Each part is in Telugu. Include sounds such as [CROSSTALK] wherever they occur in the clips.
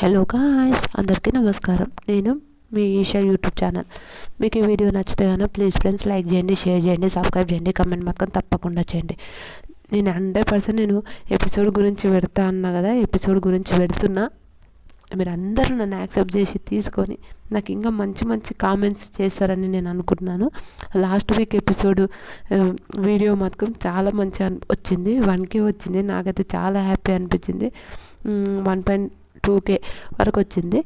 హలో గాయ్స్ అందరికీ నమస్కారం. నేను మీ ఈషా యూట్యూబ్ ఛానల్ మీకు ఈ వీడియో నచ్చితే కానీ ప్లీజ్ ఫ్రెండ్స్ లైక్ చేయండి షేర్ చేయండి సబ్స్క్రైబ్ చేయండి కమెంట్ మాత్రం తప్పకుండా చేయండి. నేను హండ్రెడ్ పర్సెంట్ నేను ఎపిసోడ్ గురించి పెడతా అన్నా కదా ఎపిసోడ్ గురించి పెడుతున్నా. మీరు అందరూ నన్ను యాక్సెప్ట్ చేసి తీసుకొని నాకు ఇంకా మంచి మంచి కామెంట్స్ చేస్తారని నేను అనుకుంటున్నాను. లాస్ట్ వీక్ ఎపిసోడ్ వీడియో మాత్రం చాలా మంచిగా వచ్చింది. వన్కే వచ్చింది. నాకైతే చాలా హ్యాపీ అనిపించింది. వన్ పాయింట్ టూకే వరకు వచ్చింది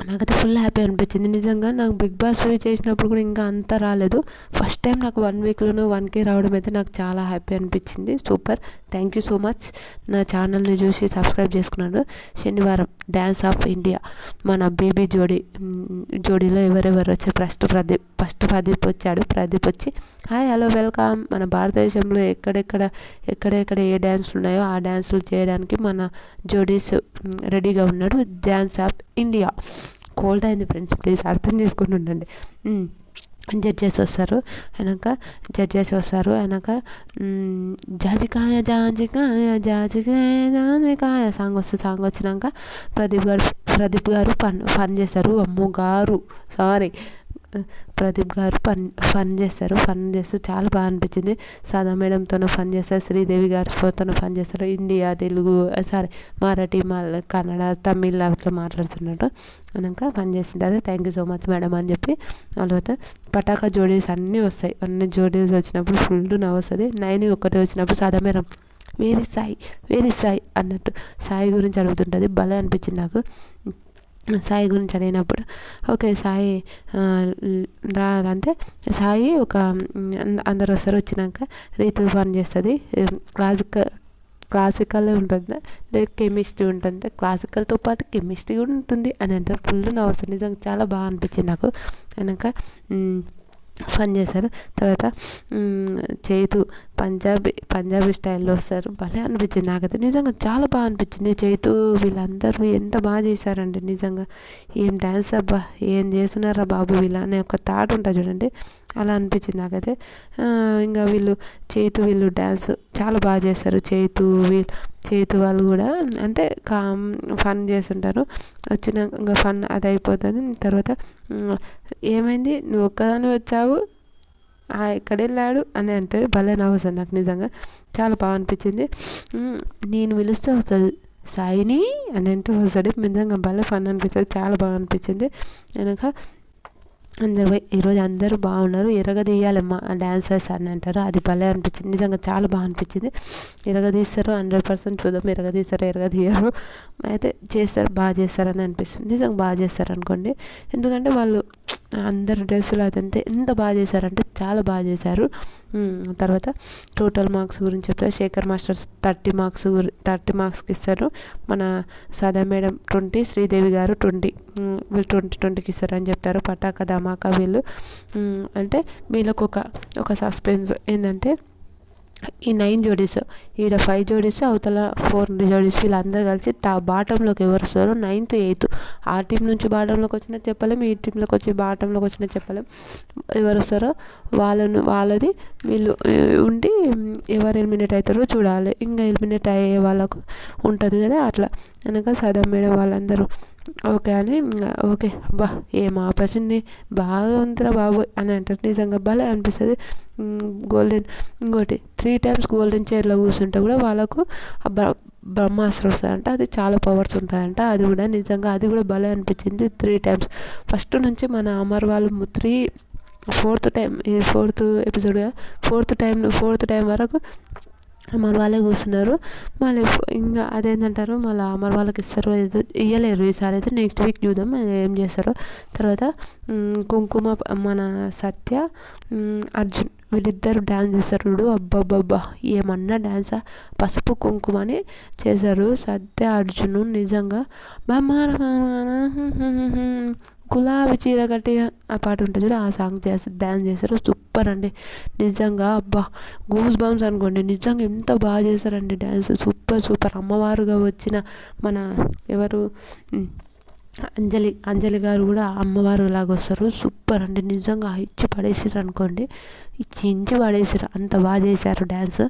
నాకైతే ఫుల్ హ్యాపీ అనిపించింది. నిజంగా నాకు బిగ్ బాస్ చేసినప్పుడు కూడా ఇంకా అంత రాలేదు. ఫస్ట్ టైం నాకు వన్ వీక్లోనే వన్ కే రావడం అయితే నాకు చాలా హ్యాపీ అనిపించింది. Super. Thank you so much నా ఛానల్ని చూసి సబ్స్క్రైబ్ చేసుకున్నాడు శనివారం డ్యాన్స్ ఆఫ్ ఇండియా మన బేబీ జోడీ జోడీలో ఎవరెవరు వచ్చి ఫస్ట్ ప్రదీప్ ఫస్ట్ ప్రదీప్ వచ్చాడు. ప్రదీప్ వచ్చి హాయ్ హలో వెల్కమ్. మన భారతదేశంలో ఎక్కడెక్కడ ఎక్కడెక్కడ ఏ డ్యాన్సులు ఉన్నాయో ఆ డ్యాన్సులు చేయడానికి మన జోడీస్ రెడీగా ఉన్నాడు. డ్యాన్స్ ఆఫ్ ఇండియా కోల్డ్ అయింది ఫ్రెండ్స్. ప్లీజ్ అర్థం చేసుకుని ఉండండి. జడ్జెస్ వస్తారు. వెనక జడ్జెస్ వస్తారు. వెనక జాజికాయ జాజికాయ జాజికాయ జాజికాయ సాంగ్ వస్తుంది సాంగ్ వచ్చినాక ప్రదీప్ గారు ప్రదీప్ గారు ఫన్ ఫన్ చేస్తారు. అమ్మో గారు సారీ. ప్రదీప్ గారు ఫన్ ఫన్ చేస్తారు ఫన్ చేస్తూ చాలా బాగా అనిపించింది. సాదా మేడంతో ఫన్ చేస్తారు శ్రీదేవి గారితో ఫన్ చేస్తారు ఇండియా తెలుగు సారీ మరాఠీ మళ్ళీ కన్నడ తమిళ్ అట్లా మాట్లాడుతున్నట్టు అన్నాక ఫన్ చేసింటారు thank you so much madam అని చెప్పి తర్వాత పటాకా జోడీస్ అన్నీ వస్తాయి. అన్ని జోడీస్ వచ్చినప్పుడు ఫుల్ నవ్వు వస్తుంది. నైన్ ఒకటి వచ్చినప్పుడు సాదా మేడం వేరే సాయి వేరే సాయి అన్నట్టు సాయి గురించి అడుగుతుంటుంది. భలే అనిపించింది నాకు. సాయి గురించి అడిగినప్పుడు ఓకే సాయి రా అంటే సాయి ఒక అందరు వస్తారు వచ్చినాక రీతి పని చేస్తుంది క్లాసికల్ క్లాసికల్ ఉంటుంది? లేదు కెమిస్ట్రీ ఉంటుంది? క్లాసికల్తో పాటు కెమిస్ట్రీ కూడా ఉంటుంది అని అంటారు. ఫుల్ నవ్వుతుంది నిజంగా చాలా బాగా అనిపించింది నాకు. అయినాక ఫన్ చేశారు. తర్వాత చేతు పంజాబీ పంజాబీ స్టైల్లో వస్తారు. భలే అనిపించింది నాకైతే. నిజంగా చాలా బాగా అనిపించింది. చేతు వీళ్ళందరూ ఎంత బాగా చేశారండి నిజంగా. ఏం డ్యాన్స్ అబ్బా ఏం చేస్తున్నారా బాబు వీళ్ళ అనే ఒక థాట్ ఉంటుంది చూడండి. అలా అనిపించింది నాకైతే. ఇంకా వీళ్ళు చేతు వీళ్ళు డ్యాన్స్ చాలా బాగా చేస్తారు. చేతు వీళ్ళు చేతి వాళ్ళు కూడా అంటే కామ్ ఫన్ చేస్తుంటారు. వచ్చినాక ఇంకా ఫన్ అది అయిపోతుంది తర్వాత ఏమైంది? నువ్వు ఒక్కదాని వచ్చావు? ఎక్కడ వెళ్ళాడు అని అంటే భలే నవ్వుతుంది నాకు నిజంగా. చాలా బాగా అనిపించింది. నేను పిలిస్తే వస్తుంది. సాయిని? అని అంటే వస్తాడు నిజంగా భలే ఫన్ అనిపిస్తుంది. చాలా బాగా అనిపించింది. వెనక అందరు ఈరోజు అందరూ బాగున్నారు. ఎరగదీయాలమ్మా డాన్సర్స్ అని అంటారు. అది భలే అనిపించింది. నిజంగా చాలా బాగా అనిపించింది. ఎరగదీస్తారు హండ్రెడ్ పర్సెంట్ చూద్దాం. ఎరగదీస్తారు ఎరగదీయరు. అయితే చేస్తారు బాగా చేస్తారని అనిపిస్తుంది. నిజంగా బాగా చేస్తారు అనుకోండి. ఎందుకంటే వాళ్ళు అందరు డ్రెస్సులు అదంతే. ఎంత బాగా చేశారంటే చాలా బాగా చేశారు. తర్వాత టోటల్ మార్క్స్ గురించి చెప్తారు Shekhar masters thirty marks thirty మార్క్స్కి ఇస్తారు. మన సదా మేడం ట్వంటీ శ్రీదేవి గారు ట్వంటీ. వీళ్ళు ట్వంటీ ట్వంటీకి ఇస్తారని చెప్తారు. పటాకదా ధమాకా వీళ్ళు. అంటే వీళ్ళకు ఒక ఒక సస్పెన్స్ ఏంటంటే ఈ నైన్ జోడీస్ ఈడ ఫైవ్ జోడీస్ అవతల ఫోర్ జోడీస్ వీళ్ళందరూ కలిసి టా బాటంలోకి ఎవరు వస్తారో నైన్త్ ఎయిత్. ఆ టీం నుంచి బాటంలోకి వచ్చినా చెప్పలేం ఈ టీంలోకి వచ్చి బాటంలోకి వచ్చినా చెప్పలేం. ఎవరు వస్తారో వాళ్ళను వాళ్ళది వీళ్ళు ఉండి ఎవరు ఎలిమినేట్ అవుతారో చూడాలి. ఇంకా ఎలిమినేట్ అయ్యే వాళ్ళకు ఉంటుంది కదా అట్లా. వెనక సదా మేడం వాళ్ళందరూ. ఓకే అని ఓకే అబ్బా ఏం ఆపర్చునిటీ బాగా ఉందిరా బాబు అని అంటారు. నిజంగా భలే అనిపిస్తుంది. గోల్డెన్ ఇంకోటి త్రీ టైమ్స్ గోల్డెన్ చైర్లో కూర్చుంటే కూడా వాళ్ళకు బ్రహ్మాస్త్రం వస్తుందంట అది చాలా పవర్స్ ఉంటాయంట. అది కూడా నిజంగా అది కూడా భలే అనిపించింది త్రీ టైమ్స్ ఫస్ట్ నుంచి మన అమర్ వాళ్ళు త్రీ ఫోర్త్ టైం ఇది fourth episode fourth time fourth time వరకు మన వాళ్ళే కూర్చున్నారు. మళ్ళీ ఇంకా అదేంటంటారు మళ్ళీ అమర్ వాళ్ళకి ఇస్తారు ఇవ్వలేరు ఈసారి అయితే నెక్స్ట్ వీక్ చూద్దాం ఏం చేస్తారో. తర్వాత కుంకుమ మన సత్య అర్జున్ వీళ్ళిద్దరు డ్యాన్స్ చేస్తారు చూడు. అబ్బబ్బబ్బా ఏమన్నా డ్యాన్సా పసుపు కుంకుమ అని చేశారు సత్య అర్జును నిజంగా. గులాబీ చీర కట్టి ఆ పాట ఉంటుంది చూడు ఆ సాంగ్ చేస్తారు డ్యాన్స్ చేస్తారు. సూపర్ అండి. నిజంగా అబ్బా గూస్ బంప్స్ అనుకోండి. నిజంగా ఎంత బాగా చేశారండి డ్యాన్స్ సూపర్ సూపర్ అమ్మవారుగా వచ్చిన మన ఎవరు? అంజలి అంజలి గారు కూడా అమ్మవారు లాగా వస్తారు. సూపర్ అండి. నిజంగా ఇచ్చి పడేసారు అనుకోండి. ఇచ్చి ఇంచి వాడేసారు అంత బాగా చేశారు డ్యాన్స్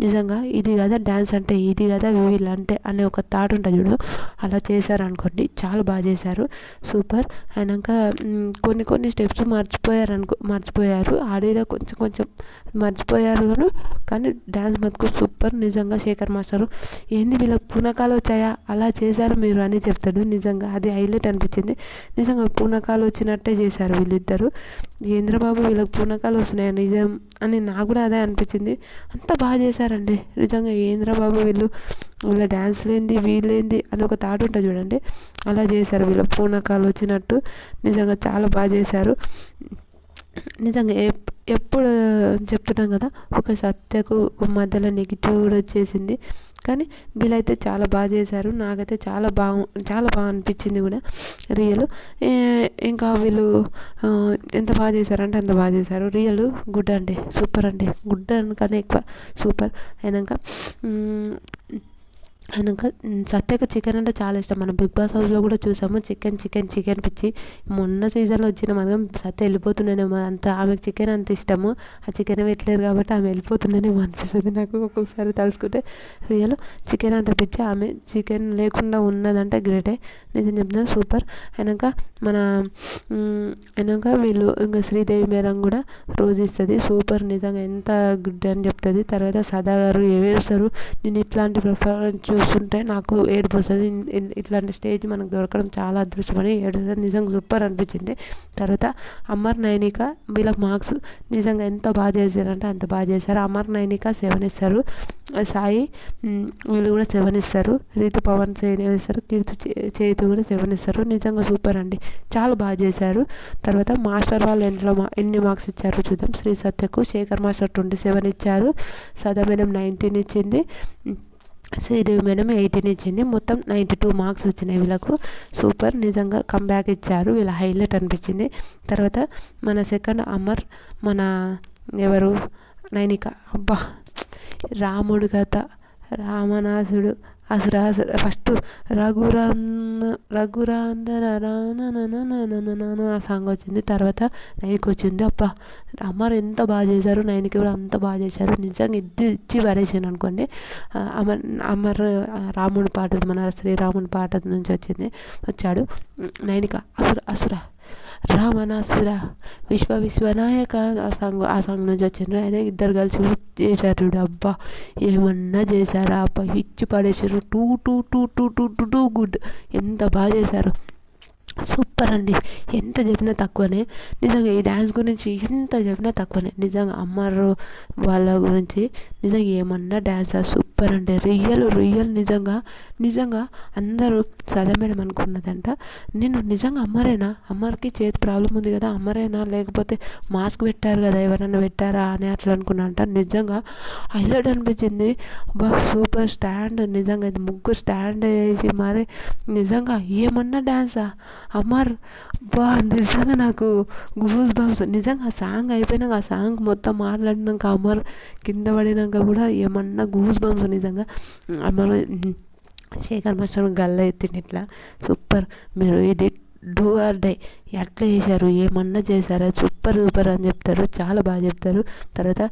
నిజంగా ఇది కదా డ్యాన్స్ అంటే ఇది కదా వీళ్ళు అంటే అనే ఒక థాట్ ఉంటుంది చూడు. అలా చేశారు అనుకోండి చాలా బాగా చేశారు. సూపర్. అయినాక కొన్ని కొన్ని స్టెప్స్ మర్చిపోయారు అనుకో మర్చిపోయారు. ఆడేదో కొంచెం కొంచెం మర్చిపోయారు కానీ కానీ డ్యాన్స్ మటుకు సూపర్. నిజంగా శేఖర్ మాస్టరు ఏంది వీళ్ళకి పూనకాలు వచ్చాయా? అలా చేశారు మీరు అని చెప్తాడు. నిజంగా అది హైలైట్ అనిపించింది. నిజంగా పూనకాలు వచ్చినట్టే చేశారు వీళ్ళిద్దరు. ఏంద్రబాబు వీళ్ళకి పూనకాలు వస్తున్నాయి? నిజం అని నాకు కూడా అదే అనిపించింది. అంత బాగా చేశారండి. నిజంగా ఏంద్రబాబు వీళ్ళు? వీళ్ళ డ్యాన్స్లు ఏంది వీళ్ళేంది అని ఒక థాట్ ఉంటుంది చూడండి. అలా చేశారు వీళ్ళ. పూనకాలు వచ్చినట్టు నిజంగా చాలా బాగా చేశారు. నిజంగా ఎప్పుడు చెప్తున్నాం కదా ఒక సత్యకు ఒక మధ్యలో నెగిటివ్ కూడా వచ్చేసింది. కానీ వీళ్ళైతే చాలా బాగా చేశారు. నాకైతే చాలా బాగు చాలా బాగా అనిపించింది కూడా రియల్. ఇంకా వీళ్ళు ఎంత బాగా చేశారంటే అంత బాగా చేశారు. రియల్ గుడ్ అండి. సూపర్ అండి. గుడ్ కన్నా ఎక్కువ సూపర్. అయినాక ఆయనక సత్యకు చికెన్ అంటే చాలా ఇష్టం. మనం బిగ్ బాస్ హౌస్లో కూడా చూసాము. చికెన్ చికెన్ చికెన్ పిచ్చి. మొన్న సీజన్లో వచ్చిన మాత్రం సత్య వెళ్ళిపోతుండేనేమో. అంత ఆమెకు చికెన్ అంత ఇష్టము. ఆ చికెన్ పెట్టలేరు కాబట్టి ఆమె వెళ్ళిపోతుండేనేమో అనిపిస్తుంది నాకు ఒక్కొక్కసారి తలుచుకుంటే. రియల్ చికెన్ అంత పిచ్చి. ఆమె చికెన్ లేకుండా ఉన్నదంటే గ్రేటే. నిజం చెప్తున్నా సూపర్. అయినాక మన అయినాక వీళ్ళు ఇంకా శ్రీదేవి మేడం కూడా రోజు ఇస్తుంది. సూపర్ నిజంగా ఎంత గుడ్ అని చెప్తుంది. తర్వాత సదా గారు ఏవేస్తారు నేను ఇట్లాంటి పర్ఫార్మెన్స్ చూస్తుంటే నాకు ఏడుపు వస్తుంది ఇట్లాంటి స్టేజ్ మనకు దొరకడం చాలా అదృష్టమని ఏడుస్తుంది. నిజంగా సూపర్ అనిపించింది. తర్వాత అమర్ నైనిక వీళ్ళకి మార్క్స్ నిజంగా ఎంత బాగా చేశారంటే అంత బాగా చేశారు. అమర్ నైనిక సెవెన్ ఇస్తారు. సాయి వీళ్ళు కూడా సెవెన్ ఇస్తారు. రీతు పవన్ సెవెన్ ఇస్తారు కీర్తి చేతి కూడా సెవెన్ ఇస్తారు. నిజంగా సూపర్ అండి. చాలా బాగా చేశారు. తర్వాత మాస్టర్ వాళ్ళు ఎంట్లో ఎన్ని మార్క్స్ ఇచ్చారో చూద్దాం. శ్రీ సత్యకు శేఖర్ మాస్టర్ ట్వంటీ సెవెన్ ఇచ్చారు. సదా మేడం నైన్టీన్ ఇచ్చింది. శ్రీదేవి మేడం ఎయిటీన్ ఇచ్చింది. మొత్తం నైంటీ టూ మార్క్స్ వచ్చినాయి వీళ్ళకు. సూపర్. నిజంగా కంబ్యాక్ ఇచ్చారు. వీళ్ళ హైలైట్ అనిపించింది. తర్వాత మన సెకండ్ అమర్ మన ఎవరు? నైనిక. అబ్బా! రాముడు కథ. రామనాసుడు అసలు అసుర ఫస్ట్ రఘురామ్ రఘురాందర ఆ సాంగ్ వచ్చింది. తర్వాత నైన్కి వచ్చింది. అబ్బా అమర్ ఎంత బాగా చేశారు. నైన్కి కూడా అంత బాగా చేశారు. నిజంగా ఇద్ది ఇచ్చి పడేసాను అనుకోండి. అమర్ అమర్ రాముడి పాట మన శ్రీరాముని పాట నుంచి వచ్చింది. వచ్చాడు. నైనిక అసుర అసుర. రామనాసుర విశ్వ విశ్వనాయక ఆ సాంగ్ ఆ సాంగ్ నుంచి వచ్చిండ్రు ఆయన ఇద్దరు కలిసి చేశారు. అబ్బా ఏమన్నా చేశారా? అబ్బా ఇచ్చి పడేసారు too too too too too too too good. ఎంత బాగా చేశారు. సూపర్ అండి. ఎంత చెప్పినా తక్కువనే. నిజంగా ఈ డ్యాన్స్ గురించి ఎంత చెప్పినా తక్కువనే. నిజంగా అమ్మారు వాళ్ళ గురించి నిజంగా ఏమన్నా డ్యాన్సా సూపర్ అండి రియల్ రియల్ నిజంగా నిజంగా అందరూ సదా మేడం అనుకున్నదంట. నేను నిజంగా అమ్మరేనా? అమ్మరికి చేతి ప్రాబ్లం ఉంది కదా అమ్మరేనా? లేకపోతే మాస్క్ పెట్టారు కదా ఎవరైనా పెట్టారా అని అట్లా అనుకున్నాంట నిజంగా హైలైట్ అనిపించింది. బా సూపర్ స్టాండ్. నిజంగా ఇది ముగ్గురు స్టాండ్ వేసి మరి నిజంగా ఏమన్నా డ్యాన్సా అమర్ బా నిజంగా నాకు గూస్ బంప్స్ నిజంగా ఆ సాంగ్ అయిపోయినాక ఆ సాంగ్ మొత్తం మాట్లాడినాక అమర్ కింద పడినాక కూడా ఏమన్నా గూస్ బంప్స్ నిజంగా. అమర్ శేఖర్ మాస్టర్ గల్ల ఎత్తింది ఇట్లా సూపర్. మీరు ఇది డూ ఆర్ డై ఎట్లా చేశారు? ఏమన్నా చేశారా? సూపర్ సూపర్ అని చెప్తారు. చాలా బాగా చెప్తారు. తర్వాత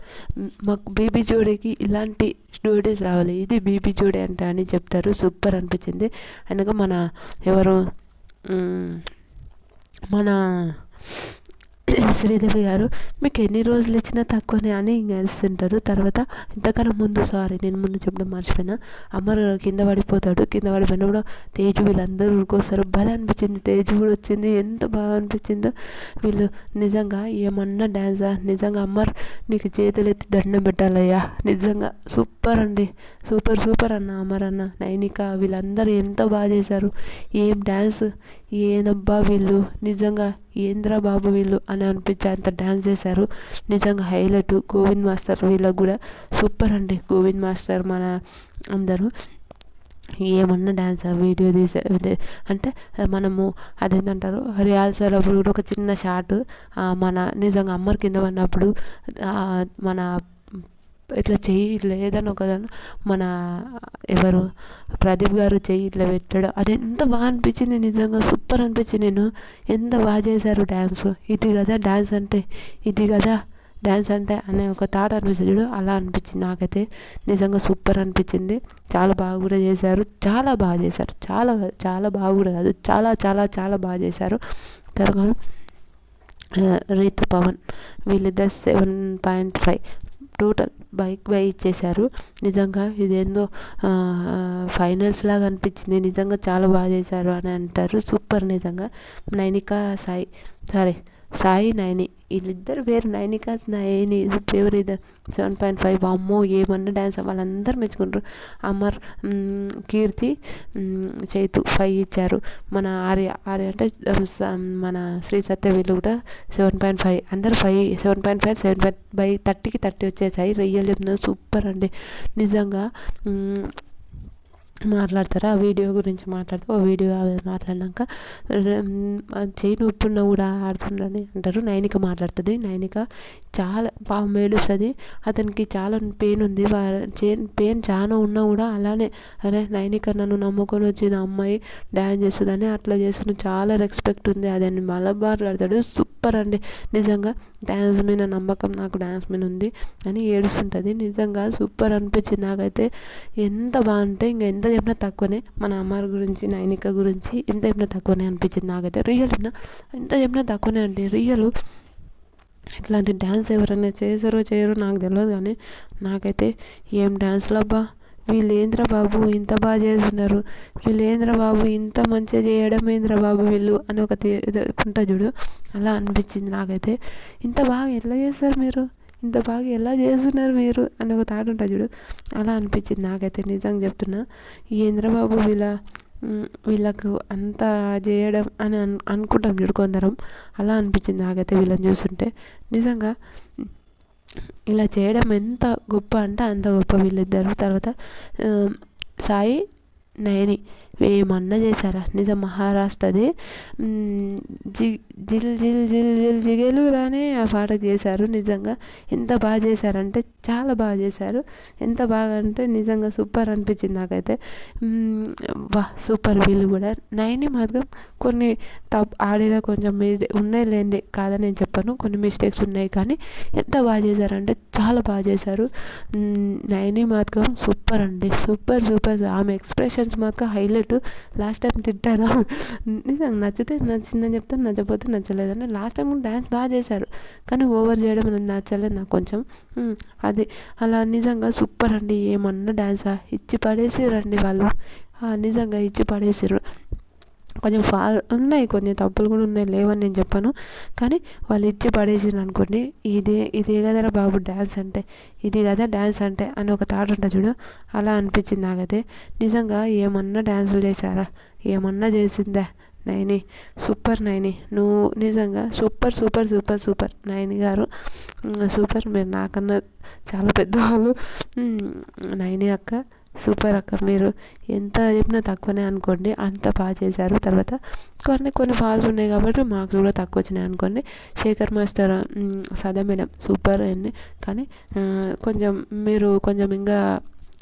మాకు బీబీ జోడీకి ఇలాంటి స్టోరీస్ రావాలి. ఇది బీబీ జోడీ అంటే అని చెప్తారు. సూపర్ అనిపించింది. అనగా మన ఎవరు మన [CLEARS THROAT] శ్రీదేవి గారు మీకు ఎన్ని రోజులు ఇచ్చినా తక్కువనే అని వేస్తుంటారు తర్వాత ఇంతకన్నా ముందు సారీ నేను ముందు చెప్పడం మర్చిపోయినా. అమర్ కింద పడిపోతాడు. కింద పడిపోయినప్పుడు తేజు వీళ్ళందరూ ఊరుకొస్తారు. భలే అనిపించింది. తేజు కూడా వచ్చింది. ఎంత బాగా అనిపించిందో. వీళ్ళు నిజంగా ఏమన్నా డ్యాన్సా నిజంగా అమ్మర్ నీకు చేతులు ఎత్తి దండం పెట్టాలయ్యా. నిజంగా సూపర్ అండి. సూపర్ సూపర్ అన్న అమర్ అన్న నైనిక వీళ్ళందరూ ఎంత బాగా చేశారు. ఏం డ్యాన్స్ ఏందబ్బా వీళ్ళు? నిజంగా ఏంద్రా బాబు వీళ్ళు అని అనిపించే అంత డ్యాన్స్ చేశారు. నిజంగా హైలైట్ గోవింద్ మాస్టర్. వీళ్ళకి కూడా సూపర్ అండి గోవింద్ మాస్టర్ మన అందరూ. ఏమన్నా డ్యాన్స్ వీడియో తీసే అంటే మనము అదేంటంటారు రిహార్సల్ అప్పుడు కూడా ఒక చిన్న షార్ట్ మన నిజంగా అమ్మర్ కింద పడినప్పుడు మన ఇట్లా చెయ్యి ఇట్లా ఏదైనా ఒక మన ఎవరు ప్రదీప్ గారు చెయ్యి ఇట్లా పెట్టడం. అది ఎంత బాగా అనిపించింది నిజంగా సూపర్ అనిపించింది నేను. ఎంత బాగా చేశారు డ్యాన్స్. ఇది కదా డ్యాన్స్ అంటే ఇది కదా డ్యాన్స్ అంటే అనే ఒక థాట్ అనిపిస్తుంది చూడు. అలా అనిపించింది నాకైతే. నిజంగా సూపర్ అనిపించింది. చాలా బాగా కూడా చేశారు. చాలా బాగా చేశారు. చాలా చాలా బాగా కూడా కాదు. చాలా చాలా చాలా బాగా చేశారు. తర్వాత రీతు పవన్. వీళ్ళిద్దరు సెవెన్ పాయింట్ ఫైవ్. టోటల్ బైక్ బై ఇచ్చేశారు. నిజంగా ఇదేందో ఫైనల్స్ లాగా అనిపించింది. నిజంగా చాలా బాగా చేశారు అని అంటారు. సూపర్ నిజంగా. నైనికా సాయి. సారీ. సాయి నైని. వీళ్ళిద్దరు పేరు నైనిక నైని పేరు ఇద్దరు సెవెన్ పాయింట్ ఫైవ్. అమ్మో ఏమన్నా డ్యాన్స్ వాళ్ళందరూ మెచ్చుకుంటారు. అమర్ కీర్తి చైతు ఫైవ్ ఇచ్చారు. మన ఆర్య ఆర్య అంటే మన శ్రీ సత్య వీళ్ళు కూడా సెవెన్ పాయింట్ ఫైవ్. అందరు five seven point five seven point by థర్టీకి థర్టీ వచ్చేసాయి. రియల్ చెప్తున్నా సూపర్ అండి. నిజంగా మాట్లాడతారు? ఆ వీడియో గురించి మాట్లాడుతూ ఓ వీడియో మాట్లాడినాక చేయి నొప్పున్నా కూడా ఆడుతుండని అంటారు. నైనిక మాట్లాడుతుంది. నైనిక చాలా పాపం ఏడుస్తుంది. అతనికి చాలా పెయిన్ ఉంది. పెయిన్ చాలా ఉన్నా కూడా అలానే అరే నైనిక నన్ను నమ్ముకొని వచ్చిన అమ్మాయి డ్యాన్స్ చేస్తుందని అట్లా చేస్తున్న చాలా రెస్పెక్ట్ ఉంది. అదని మళ్ళీ మాట్లాడతాడు సూపర్ అండి. నిజంగా డ్యాన్స్ మీద నమ్మకం నాకు డ్యాన్స్ మీద ఉంది అని ఏడుస్తుంటుంది. నిజంగా సూపర్ అనిపించింది నాకైతే. ఎంత బాగుంటే ఇంకా ఎంత చెప్పినా తక్కువనే. మన అమ్మాయి గురించి నైనిక గురించి ఎంత చెప్పినా తక్కువనే అనిపించింది నాకైతే. రియల్ ఎంత చెప్పినా తక్కువనే అండి. రియల్ ఇట్లాంటి డ్యాన్స్ ఎవరైనా చేశారో చేయరో నాకు తెలియదు కానీ నాకైతే ఏం డ్యాన్స్లు అబ్బా. వీళ్ళు బాబు ఇంత బాగా చేస్తున్నారు. వీళ్ళేంద్ర బాబు ఇంత మంచిగా చేయడం ఏంద్రా బాబు వీళ్ళు అని ఒక ఉంటుంది చూడు. అలా అనిపించింది నాకైతే. ఇంత బాగా ఎట్లా చేస్తారు మీరు? ఇంత బాగా ఎలా చేస్తున్నారు మీరు? అని ఒక థాట్ ఉంటుంది చూడు. అలా అనిపించింది నాకైతే నిజంగా చెప్తున్నా. ఏంద్రా బాబు వీళ్ళ వీళ్ళకు అంత చేయడం అని అను అనుకుంటాం చూడు కొందరం. అలా అనిపించింది నాకైతే వీళ్ళని చూస్తుంటే. నిజంగా ఇలా చేయడం ఎంత గొప్ప అంటే అంత గొప్ప వీళ్ళిద్దరు. తర్వాత సాయి నయని. ఏమన్నా చేశారా? నిజం మహారాష్ట్రది. జి జిల్ జిల్ జిల్ జిల్ జిగేలు రానే ఆ పాట చేశారు నిజంగా. ఎంత బాగా చేశారంటే చాలా బాగా చేశారు. ఎంత బాగా అంటే నిజంగా సూపర్ అనిపించింది నాకైతే. వా సూపర్ వీళ్ళు కూడా. నైని మాత్రం కొన్ని తప్ ఆడిన కొంచెం ఉన్నాయి లేని కాదని నేను చెప్పను. కొన్ని మిస్టేక్స్ ఉన్నాయి కానీ ఎంత బాగా చేశారంటే చాలా బాగా చేశారు. నైని మాత్రం సూపర్ అండి. Super super. ఆమె ఎక్స్ప్రెషన్స్ మాత్రం హైలైట్. లాస్ట్ టైం తిట్టాను. నిజంగా నచ్చితే నచ్చిందని చెప్తాను నచ్చకపోతే నచ్చలేదని. లాస్ట్ టైం కూడా డ్యాన్స్ బాగా చేశారు. కానీ ఓవర్ చేయడం అనేది నచ్చలేదు నాకు కొంచెం. అది అలా నిజంగా సూపర్ అండి. ఏమన్నా డ్యాన్సా ఇచ్చి పడేసిరండి వాళ్ళు. నిజంగా ఇచ్చి పడేసిర్రు. కొంచెం ఫా ఉన్నాయి కొన్ని తప్పులు కూడా ఉన్నాయి లేవని నేను చెప్పను. కానీ వాళ్ళు ఇచ్చి పడేసిండ్రు అనుకోండి ఇదే ఇదే కదరా బాబు డ్యాన్స్ అంటే ఇది కదా డ్యాన్స్ అంటే అని ఒక థాట్ ఉంటుంది చూడు. అలా అనిపించింది నాకైతే. నిజంగా ఏమన్నా డ్యాన్సులు చేశారా? ఏమన్నా చేసిందా? నైని సూపర్ నైని. నువ్వు నిజంగా super super super super. Naini గారు సూపర్. మీరు నాకన్నా చాలా పెద్దవాళ్ళు. నైని అక్క సూపర్ అక్క మీరు ఎంత చెప్పినా తక్కువనే అనుకోండి అంత బాగా చేశారు. తర్వాత కొన్ని కొన్ని ఫాల్స్ ఉన్నాయి కాబట్టి మార్క్స్ కూడా తక్కువ వచ్చినాయి అనుకోండి. Shekhar master Sada madam super అండి. కానీ కొంచెం మీరు కొంచెం ఇంకా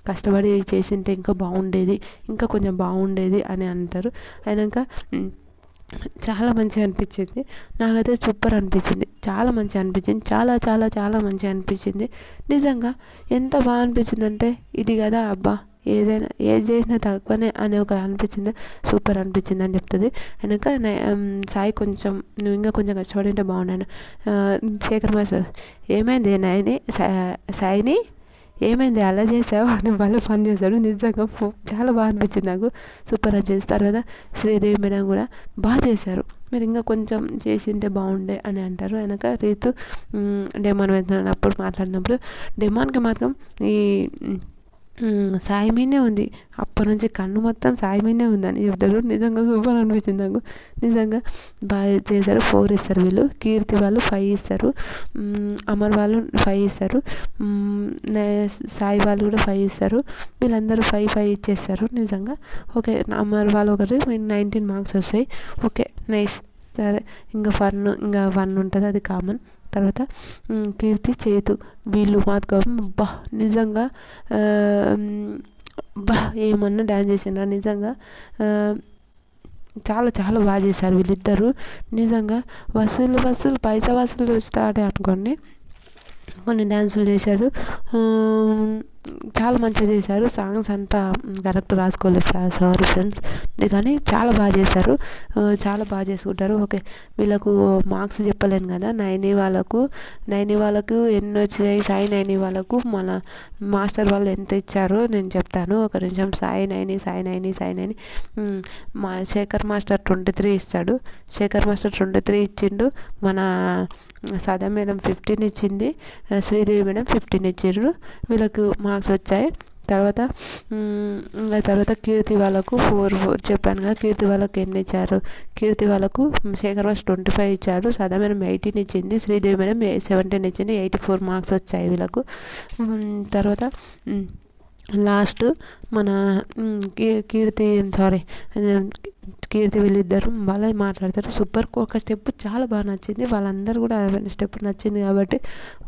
కష్టపడి చేసింటే ఇంకా బాగుండేది ఇంకా కొంచెం బాగుండేది అని అంటారు. అయినాక చాలా మంచిగా అనిపించింది. నాకైతే సూపర్ అనిపించింది. చాలా మంచిగా అనిపించింది. చాలా చాలా చాలా మంచిగా అనిపించింది. నిజంగా ఎంత బాగా అనిపించిందంటే ఇది కదా అబ్బా ఏదైనా ఏది చేసినా తక్కువనే అని ఒక అనిపించింది. సూపర్ అనిపించింది అని చెప్తుంది. వెనక సాయి కొంచెం నువ్వు ఇంకా కొంచెం కష్టపడి ఉంటే బాగున్నాను శేఖర్ మాస్టర్ ఏమైంది నయని సాయిని? ఏమైంది? అలా చేసావు? అని వాళ్ళు పని చేశాడు. నిజంగా చాలా బాగా అనిపించింది నాకు. సూపర్ అని చేసి తర్వాత శ్రీదేవి మేడం కూడా బాగా చేశారు. మీరు ఇంకా కొంచెం చేసింటే బాగుండే అని అంటారు. వెనక రీతు డెమాన్ వెళ్తున్నప్పుడు మాట్లాడినప్పుడు డెమాన్కి మాత్రం ఈ సాయి మీదనే ఉంది. అప్పటి నుంచి కన్ను మొత్తం సాయి మీదనే ఉందని చెప్తారు. నిజంగా సూపర్ అనిపించింది నాకు. నిజంగా బాగా చేశారు. ఫోర్ ఇస్తారు వీళ్ళు. కీర్తి వాళ్ళు ఫైవ్ ఇస్తారు. అమర్ వాళ్ళు ఫైవ్ ఇస్తారు. సాయి వాళ్ళు కూడా ఫైవ్ ఇస్తారు. వీళ్ళందరూ ఫైవ్ ఫైవ్ ఇచ్చేస్తారు. నిజంగా. ఓకే అమర్ వాళ్ళు ఒకటి నైన్టీన్ మార్క్స్ వస్తాయి. ఓకే నైస్ సరే ఇంకా ఫన్ ఇంకా వన్ ఉంటుంది. అది కామన్ తర్వాత కీర్తి చేతు వీళ్ళు మాత్రం బా నిజంగా బా ఏమన్నా డ్యాన్స్ చేసిండ్రా? నిజంగా చాలా చాలా బాగా చేశారు వీళ్ళిద్దరూ. నిజంగా వసూలు వసూలు పైసా వసూలు స్టార్ట్ అనుకోండి కొన్ని డ్యాన్సులు చేశారు. చాలా మంచిగా చేశారు. సాంగ్స్ అంతా కరెక్ట్ రాసుకోలేదు సారీ. ఫ్రెండ్స్ కానీ చాలా బాగా చేశారు. చాలా బాగా చేసుకుంటారు. ఓకే. వీళ్ళకు మార్క్స్ చెప్పలేను కదా. నైని వాళ్ళకు నైని వాళ్ళకు ఎన్ని వచ్చినాయి? సాయి నైని వాళ్ళకు మన మాస్టర్ వాళ్ళు ఎంత ఇచ్చారో నేను చెప్తాను. ఒక నిమిషం. సాయి నైని సాయి నైని సాయి నైని. మా శేఖర్ మాస్టర్ ట్వంటీ త్రీ ఇస్తాడు శేఖర్ మాస్టర్ ట్వంటీ త్రీ ఇచ్చిండు. మన సదా మేడం ఫిఫ్టీన్ ఇచ్చింది. శ్రీదేవి మేడం ఫిఫ్టీన్ ఇచ్చిండ్రు. వీళ్ళకు మా మార్క్స్ వచ్చాయి. తర్వాత ఇంకా తర్వాత కీర్తి వాళ్ళకు ఫోర్ ఫోర్ చెప్పాను కదా కీర్తి వాళ్ళకు ఎన్ని ఇచ్చారు? కీర్తి వాళ్ళకు శేఖర్ వాస్ ట్వంటీ ఫైవ్ ఇచ్చారు. సదా మేడం ఎయిటీన్ ఇచ్చింది. శ్రీదేవి మేడం సెవెంటీన్ ఇచ్చింది. ఎయిటీ ఫోర్ మార్క్స్ వచ్చాయి వీళ్ళకు. తర్వాత లాస్ట్ మన కీర్తి సారీ కీర్తి వీళ్ళిద్దరు బాగా మాట్లాడతారు. సూపర్ ఒక స్టెప్ చాలా బాగా నచ్చింది. వాళ్ళందరూ కూడా స్టెప్ నచ్చింది కాబట్టి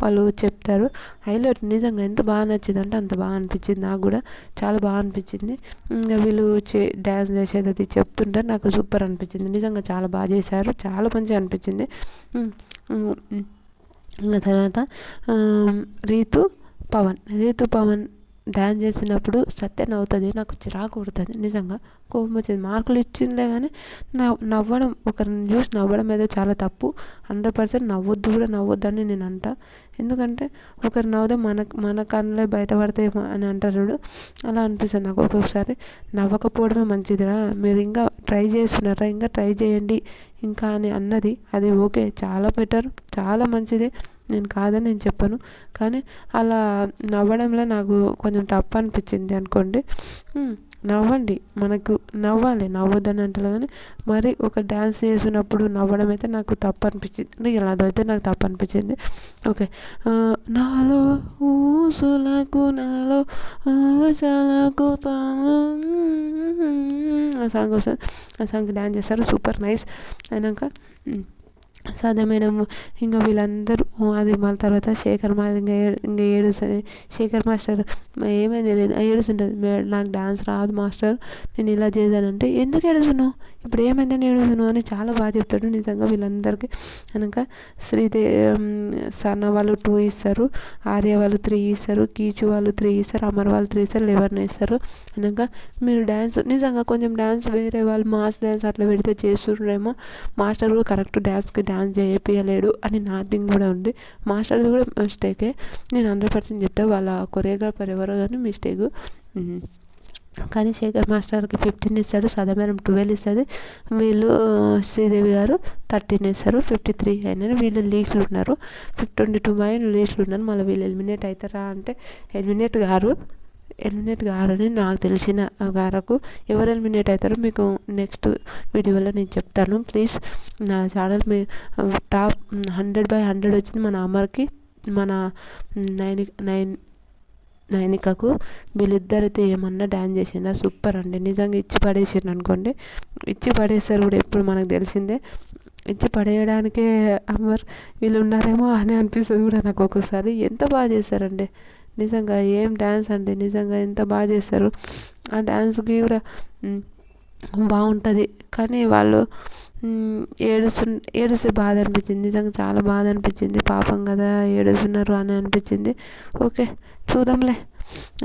వాళ్ళు చెప్తారు. హైలైట్ నిజంగా ఎంత బాగా నచ్చింది అంటే అంత బాగా అనిపించింది. నాకు కూడా చాలా బాగా అనిపించింది. ఇంకా వీళ్ళు చే డ్యాన్స్ చేసేది అది చెప్తుంటే నాకు సూపర్ అనిపించింది. నిజంగా చాలా బాగా చేశారు. చాలా మంచిగా అనిపించింది. ఇంకా తర్వాత రీతు పవన్. రీతు పవన్ డ్యాన్స్ చేసినప్పుడు సత్య నవ్వుతుంది నాకు చిరాకు పుడుతుంది. నిజంగా కోపం వచ్చింది. మార్కులు ఇచ్చిందే కానీ నవ్వు నవ్వడం ఒకరిని చూసి నవ్వడం అయితే చాలా తప్పు. హండ్రెడ్ పర్సెంట్ నవ్వొద్దు కూడా నవ్వొద్దని నేను అంట. ఎందుకంటే ఒకరు నవ్వుతే మన మన కళ్ళే బయటపడతాయేమో అని అంటారు చూడు. అలా అనిపిస్తుంది నాకు ఒక్కొక్కసారి. నవ్వకపోవడమే మంచిదిరా. మీరు ఇంకా ట్రై చేస్తున్నారా? ఇంకా ట్రై చేయండి. ఇంకా అని అన్నది. అది ఓకే. చాలా బెటర్. చాలా మంచిది. నేను కాదని నేను చెప్పను. కానీ అలా నవ్వడంలో నాకు కొంచెం తప్పు అనిపించింది అనుకోండి. నవ్వండి. మనకు నవ్వాలి. నవ్వొద్దని అంటలే కానీ మరి ఒక డ్యాన్స్ చేసినప్పుడు నవ్వడం అయితే నాకు తప్పు అనిపించింది. ఇలా అదైతే నాకు తప్పు అనిపించింది. ఓకే. నాలో ఊసులకు నాలో ఊసలకు ఆ సాంగ్ వస్తుంది. ఆ సాంగ్ డ్యాన్స్ చేస్తారు. సూపర్. నైస్. అయినాక సదా మేడం ఇంకా వీళ్ళందరూ అది మళ్ళీ తర్వాత శేఖర్ మాస్టర్ ఇంకా ఇంకా ఏడుస్తుంది శేఖర్ మాస్టర్ ఏమైంది ఏడుస్తుంటుంది నాకు డాన్స్ రాదు మాస్టర్ నేను ఇలా చేశానంటే ఎందుకు ఏడుస్తున్నావు ఇప్పుడు ఏమైందని ఏడుస్తున్నావు అని చాలా బాగా చెప్తాడు. నిజంగా వీళ్ళందరికీ కనుక శ్రీదే సన్న వాళ్ళు టూ ఇస్తారు ఆర్య వాళ్ళు త్రీ ఇస్తారు కీచు వాళ్ళు త్రీ ఇస్తారు అమర్ వాళ్ళు త్రీ ఇస్తారు లెవెన్ ఇస్తారు. కనుక మీరు డ్యాన్స్ నిజంగా కొంచెం డ్యాన్స్ వేరే వాళ్ళు మాస్ డ్యాన్స్ అట్లా పెడితే చేస్తుండ్రేమో మాస్టర్ కూడా కరెక్ట్ డ్యాన్స్కి డ్యాన్స్ చేయించలేడు అని నా థింగ్ కూడా ఉంది. మాస్టర్ది కూడా మిస్టేకే. నేను హండ్రెడ్ పర్సెంట్ చెప్తా వాళ్ళ కొరియోగ్రాఫర్ ఎవరో కానీ మిస్టేక్. కానీ శేఖర్ మాస్టర్కి ఫిఫ్టీన్ ఇస్తాడు సదమేరం మేడం ట్వెల్వ్ ఇస్తుంది. వీళ్ళు శ్రీదేవి గారు థర్టీన్ ఇస్తారు ఫిఫ్టీ త్రీ అయినా వీళ్ళు లీస్ట్లు ఉన్నారు. ట్వంటీ టూ మై లీస్ట్లు ఉన్నారు మళ్ళీ వీళ్ళు ఎలిమినేట్ అవుతారా అంటే ఎలిమినేట్ గారు ఎలిమినేట్ కారని నాకు తెలిసిన వరకు ఎవరు ఎలిమినేట్ అవుతారో మీకు నెక్స్ట్ వీడియోలో నేను చెప్తాను. ప్లీజ్ నా ఛానల్ మీ టాప్ హండ్రెడ్ బై హండ్రెడ్ వచ్చింది మన అమర్కి మన నైని నైన్ నైనికకు. వీళ్ళిద్దరైతే ఏమన్నా డ్యాన్స్ చేసిండ్రా? సూపర్ అండి. నిజంగా ఇచ్చి పడేసిండ్రు అనుకోండి. ఇచ్చి పడేస్తారు కూడా ఎప్పుడు మనకు తెలిసిందే. ఇచ్చి పడేయడానికే అమర్ వీళ్ళు ఉన్నారేమో అని అనిపిస్తుంది కూడా నాకు ఒక్కొక్కసారి ఎంత బాగా చేశారండి. నిజంగా ఏం డ్యాన్స్ అండి నిజంగా ఎంత బాగా చేస్తారు. ఆ డ్యాన్స్కి కూడా బాగుంటుంది. కానీ వాళ్ళు ఏడుస్తు ఏడిస్తే బాధ అనిపించింది. నిజంగా చాలా బాధ అనిపించింది. పాపం కదా ఏడుస్తున్నారు అని అనిపించింది. ఓకే చూద్దాంలే.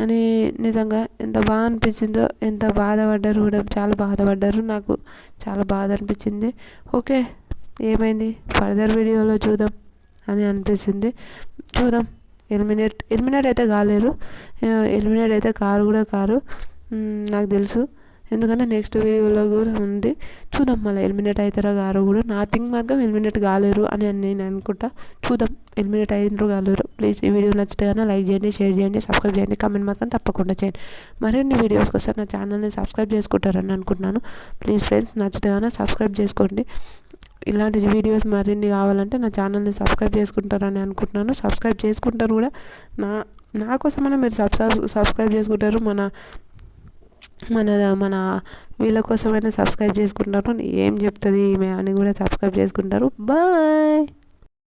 అని నిజంగా ఎంత బాగా అనిపించిందో ఎంత బాధపడ్డారు కూడా చాలా బాధపడ్డారు. నాకు చాలా బాధ అనిపించింది. ఓకే ఏమైంది? ఫర్దర్ వీడియోలో చూద్దాం అని అనిపిస్తుంది చూద్దాం. ఎలిమినేట్ ఎలిమినేట్ అయితే కాలేరు. ఎలిమినేట్ అయితే కారు కూడా కారు. నాకు తెలుసు. ఎందుకంటే నెక్స్ట్ వీడియోలో కూడా ఉంది. చూద్దాం మళ్ళీ ఎలిమినేట్ అవుతారో కారో కూడా. నా థింక్ మాత్రం ఎలిమినేట్ కాలేరు అని నేను అనుకుంటా. చూద్దాం ఎలిమినేట్ అయినరు కాలేరు. ప్లీజ్ ఈ వీడియో నచ్చితే కానీ లైక్ చేయండి షేర్ చేయండి సబ్స్క్రైబ్ చేయండి కామెంట్ మాత్రం తప్పకుండా చేయండి. మరిన్ని వీడియోస్ కోసం నా ఛానల్ని సబ్స్క్రైబ్ చేసుకుంటారని అనుకుంటున్నాను. ప్లీజ్ ఫ్రెండ్స్ నచ్చితే కానీ సబ్స్క్రైబ్ చేసుకోండి. ఇలాంటి వీడియోస్ మరిన్ని కావాలంటే నా ఛానల్ని సబ్స్క్రైబ్ చేసుకుంటారని అనుకుంటున్నాను. సబ్స్క్రైబ్ చేసుకుంటారు కూడా. నా నా కోసమైనా మీరు సబ్స్క్రైబ్ సబ్స్క్రైబ్ చేసుకుంటారు. మన మన మన వీళ్ళ కోసమైనా సబ్స్క్రైబ్ చేసుకుంటారు. ఏం చెప్తుంది ఈమె అని కూడా సబ్స్క్రైబ్ చేసుకుంటారు. బాయ్!